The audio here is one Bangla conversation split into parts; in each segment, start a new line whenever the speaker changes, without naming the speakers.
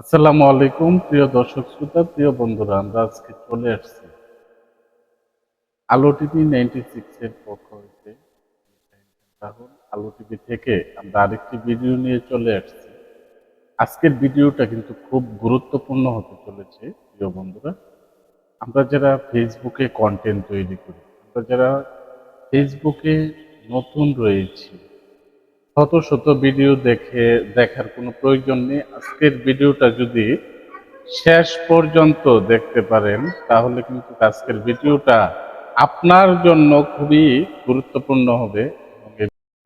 আসসালামু আলাইকুম, প্রিয় দর্শক শ্রোতা, প্রিয় বন্ধুরা, আমরা আজকে চলে আসছি আলো টিভি নাইনটি সিক্স এর পক্ষ হইতে। রাহুল আলো টিভি থেকে আমরা আরেকটি ভিডিও নিয়ে চলে আসছি। আজকের ভিডিওটা কিন্তু খুব গুরুত্বপূর্ণ হতে চলেছে, প্রিয় বন্ধুরা। আমরা যারা ফেসবুকে কন্টেন্ট তৈরি করি, আমরা যারা ফেসবুকে নতুন রয়েছি শত শত ভিডিও দেখে দেখার কোনো প্রয়োজন নেই। আজকের ভিডিওটা যদি শেষ পর্যন্ত দেখতে পারেন, তাহলে কিন্তু আজকের ভিডিওটা আপনার জন্য খুবই গুরুত্বপূর্ণ হবে।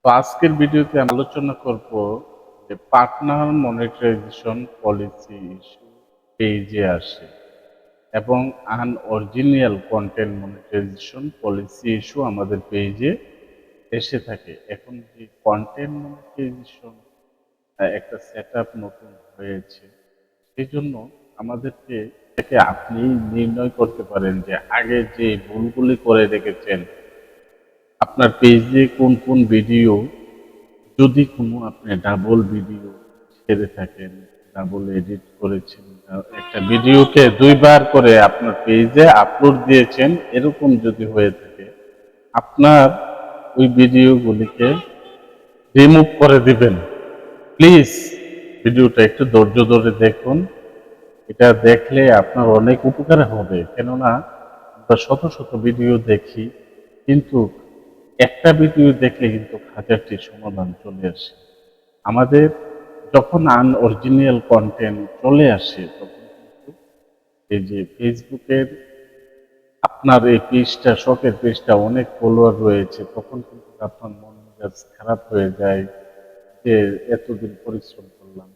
তো আজকের ভিডিওতে আমি আলোচনা করব যে পার্টনার মনিটাইজেশন পলিসি ইস্যু পেজে আসে এবং unoriginal content monetization policy issue আমাদের পেজে এসে থাকে। এখন যে কন্টেন্ট মনিটাইজেশন একটা সেট আপ নতুন হয়েছে সেই জন্য আমাদেরকে থেকে আপনি নির্ণয় করতে পারেন যে আগে যে ভুলগুলি করে রেখেছেন, আপনার পেজে কোন কোন ভিডিও যদি কোনো আপনি ডাবল ভিডিও ছেড়ে থাকেন ডাবল এডিট করেছেন একটা ভিডিওকে দুইবার করে আপনার পেজে আপলোড দিয়েছেন, এরকম যদি হয়ে থাকে, আপনার ওই ভিডিওগুলিকে রিমুভ করে দিবেন। প্লিজ ভিডিওটা একটু ধৈর্য ধরে দেখুন। এটা দেখলে আপনার অনেক উপকার হবে। কেননা, আমরা শত শত ভিডিও দেখি, কিন্তু একটা ভিডিও দেখলে কিন্তু হাজারটি সমাধান চলে আসে। আমাদের যখন আনঅরিজিনাল কন্টেন্ট চলে আসে, তখন কিন্তু এই যে ফেসবুকের আপনার এই পেজটা, শখের পেজটা অনেক ফলোয়ার রয়েছে। তখন কিন্তু আপনার মন মেজাজ খারাপ হয়ে যায় যে এতদিন পরিশ্রম করলাম।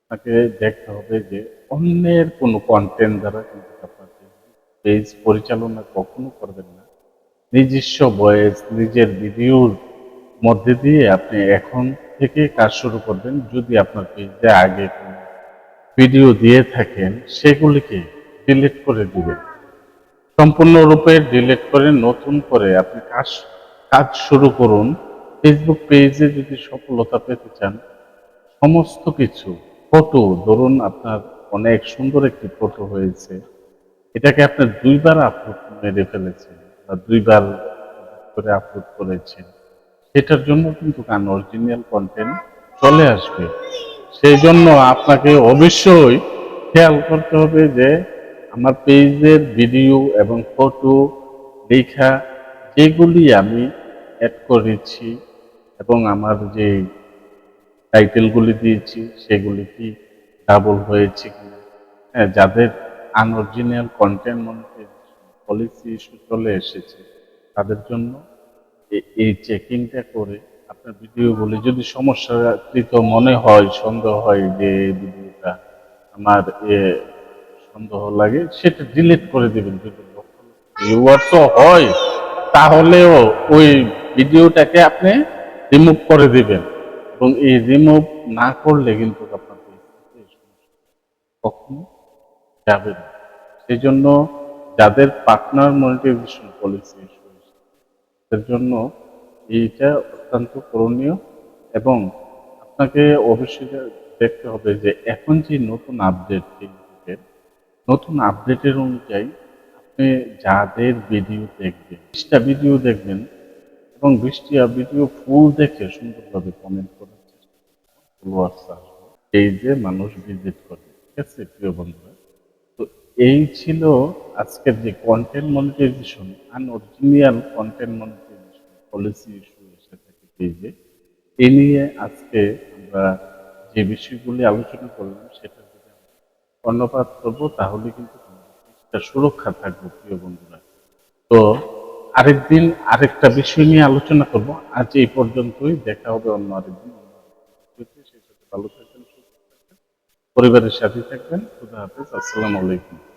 আপনাকে দেখতে হবে যে অন্যের কোনো কন্টেন্ট দ্বারা কিন্তু আপনার পেজ পরিচালনা কখনো করবেন না। নিজস্ব বয়েস নিজের ভিডিওর মধ্যে দিয়ে আপনি এখন থেকে কাজ শুরু করবেন। যদি আপনার পেজে আগে ভিডিও দিয়ে থাকেন, সেগুলিকে ডিলিট করে দিবেন। সম্পূর্ণরূপে ডিলিট করে নতুন করে আপনি কাজ কাজ শুরু করুন। ফেসবুক পেজে যদি সফলতা পেতে চান, সমস্ত কিছু ফটো ধরুন আপনার অনেক সুন্দর একটি ফটো হয়েছে, এটাকে আপনি দুইবার আপলোড মেরে ফেলেছেন বা দুইবার করে আপলোড করেছেন, সেটার জন্য কিন্তু কান অরিজিনাল কন্টেন্ট চলে আসবে। সেই জন্য আপনাকে অবশ্যই খেয়াল করতে হবে যে আমার পেজের ভিডিও এবং ফটো লেখা যেগুলি আমি অ্যাড করেছি এবং আমার যে টাইটেলগুলি দিয়েছি, সেগুলি কি ডাবল হয়েছে কিনা। হ্যাঁ যাদের আনঅরিজিনাল কন্টেন্ট পলিসি ইস্যু চলে এসেছে, তাদের জন্য এই চেকিংটা করে আপনার ভিডিওগুলি যদি সমস্যাকৃত মনে হয়, সন্দেহ হয় যে ভিডিওটা আমার সন্দেহ লাগে, সেটা ডিলিট করে দেবেন যদি তো হয়, তাহলেও ওই ভিডিওটাকে আপনি রিমুভ করে দিবেন। এবং এই রিমুভ না করলে কিন্তু কখনো যাবে না। সেই জন্য যাদের পার্টনার মনিটাইজেশন পলিসি ইস্যু জন্য এইটা অত্যন্ত করণীয়। এবং আপনাকে অবশ্যই দেখতে হবে যে এখন যে নতুন আপডেট নতুন আপডেটের অনুযায়ী আপনি যাদের ভিডিও দেখবেন, বিশটা ভিডিও দেখবেন এবং বিশটি ভিডিও ফুল দেখে সুন্দরভাবে কমেন্ট করার চেষ্টা এই যে মানুষ ভিজিট করে, ঠিক আছে, প্রিয় বন্ধুরা? তো এই ছিল আজকের যে content monetization unoriginal content monetization policy issue এসে থাকে পেজে এ নিয়ে আজকে আমরা যে বিষয়গুলি আলোচনা করলাম, সেটা কর্ণপাত করব, তাহলে কিন্তু কিছুটা সুরক্ষা থাকবে, প্রিয় বন্ধুরা। তো আরেকদিন আরেকটা বিষয় নিয়ে আলোচনা করব। আজ এই পর্যন্তই, দেখা হবে অন্য আরেকদিন। সেই পরিবারের সাথে থাকবেন। খুদা হাফেজ, আসসালামু আলাইকুম।